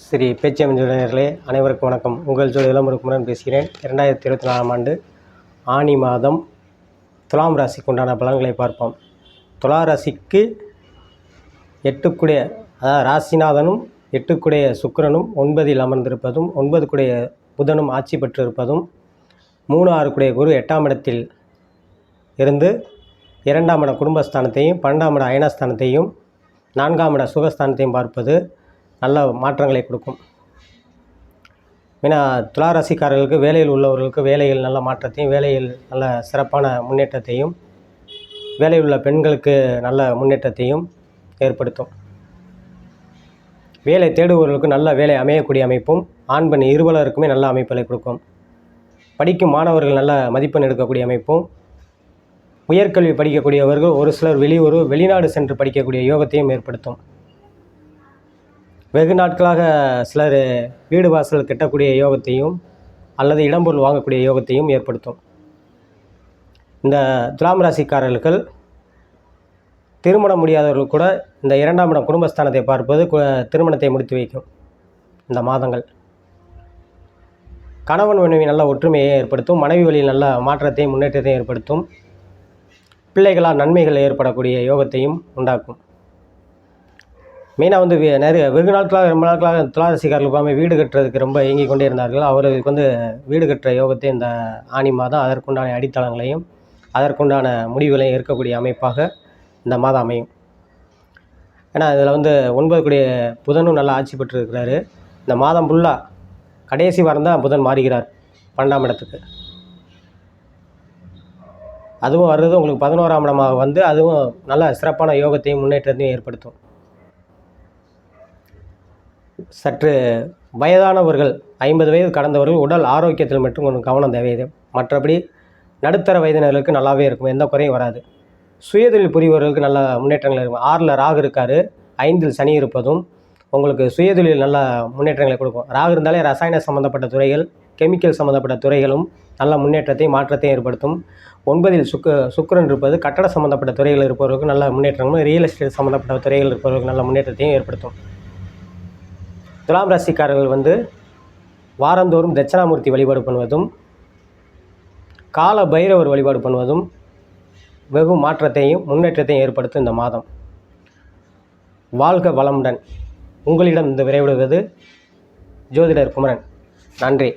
ஸ்ரீ பேச்சியம் ஜோதிடர்களே அனைவருக்கும் வணக்கம். உங்கள் ஜோதி விளம்பரக்குமரன் பேசுகிறேன். இரண்டாயிரத்தி இருபத்தி நாலாம் ஆண்டு ஆனி மாதம் துலாம் ராசிக்கு உண்டான பலன்களை பார்ப்போம். துலா ராசிக்கு எட்டுக்குடைய அதாவது ராசிநாதனும் எட்டுக்குடைய சுக்கிரனும் ஒன்பதில் அமர்ந்திருப்பதும் ஒன்பதுக்குடைய புதனும் ஆட்சி பெற்றிருப்பதும் மூணு ஆறுக்குடைய குரு எட்டாம் இடத்தில் இருந்து இரண்டாம் இட குடும்பஸ்தானத்தையும் பன்னெண்டாம் இட அயனஸ்தானத்தையும் நான்காம் இட சுகஸ்தானத்தையும் பார்ப்பது நல்ல மாற்றங்களை கொடுக்கும். ஏன்னா துளாராசிக்காரர்களுக்கு வேலையில் உள்ளவர்களுக்கு வேலையில் நல்ல மாற்றத்தையும் வேலையில் நல்ல சிறப்பான முன்னேற்றத்தையும் வேலையில் உள்ள பெண்களுக்கு நல்ல முன்னேற்றத்தையும் ஏற்படுத்தும். வேலை தேடுபவர்களுக்கு நல்ல வேலை அமையக்கூடிய அமைப்பும் ஆண் பெண் இருவலருக்குமே நல்ல அமைப்புகளை கொடுக்கும். படிக்கும் மாணவர்கள் நல்ல மதிப்பெண் எடுக்கக்கூடிய அமைப்பும் உயர்கல்வி படிக்கக்கூடியவர்கள் ஒரு சிலர் வெளியூர் வெளிநாடு சென்று படிக்கக்கூடிய யோகத்தையும் ஏற்படுத்தும். வெகு நாட்களாக சிலர் வீடு வாசல் கட்டக்கூடிய யோகத்தையும் அல்லது இடம்பொருள் வாங்கக்கூடிய யோகத்தையும் ஏற்படுத்தும். இந்த துலாம் ராசிக்காரர்கள் திருமணம் முடியாதவர்கள் கூட இந்த இரண்டாம் இடம் குடும்பஸ்தானத்தை பார்ப்பது திருமணத்தை முடித்து வைக்கும் இந்த மாதங்கள். கணவன் மனைவி நல்ல ஒற்றுமையை ஏற்படுத்தும் மனைவி வழியில் நல்ல மாற்றத்தையும் முன்னேற்றத்தையும் ஏற்படுத்தும் பிள்ளைகளால் நன்மைகள் ஏற்படக்கூடிய யோகத்தையும் உண்டாக்கும். மெயினாக வந்து நிறைய வெகு நாட்களாக ரொம்ப நாட்களாக துளாரசிக்காரர்கள் எல்லாமே வீடு கட்டுறதுக்கு ரொம்ப இயங்கிக் கொண்டே இருந்தார்கள் அவர்களுக்கு வந்து வீடு கட்டுற யோகத்தை இந்த ஆணி மாதம் அதற்குண்டான அடித்தளங்களையும் அதற்குண்டான முடிவுகளையும் இருக்கக்கூடிய அமைப்பாக இந்த மாதம் அமையும். ஏன்னா இதில் வந்து ஒன்பது கூடிய புதனும் நல்லா ஆட்சி பெற்றிருக்கிறாரு. இந்த மாதம் ஃபுல்லாக கடைசி வாரம் தான் புதன் மாறுகிறார் பன்னெண்டாம் இடத்துக்கு. அதுவும் வர்றது உங்களுக்கு பதினோராம் இடமாக வந்து அதுவும் நல்ல சிறப்பான யோகத்தையும் முன்னேற்றத்தையும் ஏற்படுத்தும். சற்று வயதானவர்கள் ஐம்பது வயது கடந்தவர்கள் உடல் ஆரோக்கியத்தில் மட்டும் கொஞ்சம் கவனம் தேவையது. மற்றபடி நடுத்தர வயதினர்களுக்கு நல்லாவே இருக்கும் எந்த குறையும் வராது. சுயதொழில் புரிபவர்களுக்கு நல்ல முன்னேற்றங்கள் இருக்கும். ஆறில் ராகு இருக்கார். ஐந்தில் சனி இருப்பதும் உங்களுக்கு சுயதொழில் நல்ல முன்னேற்றங்களை கொடுக்கும். ராகு இருந்தாலே ரசாயன சம்மந்தப்பட்ட துறைகள் கெமிக்கல் சம்மந்தப்பட்ட துறைகளும் நல்ல முன்னேற்றத்தையும் மாற்றத்தையும் ஏற்படுத்தும். ஒன்பதில் சுக்க சுக்கிரன் இருப்பது கட்டட சம்மந்தப்பட்ட துறைகள் இருப்பவர்களுக்கு நல்ல முன்னேற்றங்களும் ரியல் எஸ்டேட் சம்மந்தப்பட்ட துறைகள் இருப்பவர்களுக்கு நல்ல முன்னேற்றத்தையும் ஏற்படுத்தும். துலாம் ராசிக்காரர்கள் வந்து வாரந்தோறும் தட்சிணாமூர்த்தி வழிபாடு பண்ணுவதும் கால பைரவர் வழிபாடு பண்ணுவதும் வெகு மாற்றத்தையும் முன்னேற்றத்தையும் ஏற்படுத்தும் இந்த மாதம். வாழ்க வளமுடன். உங்களிடம் இந்த விரைவிடுவது ஜோதிடர் குமரன். நன்றி.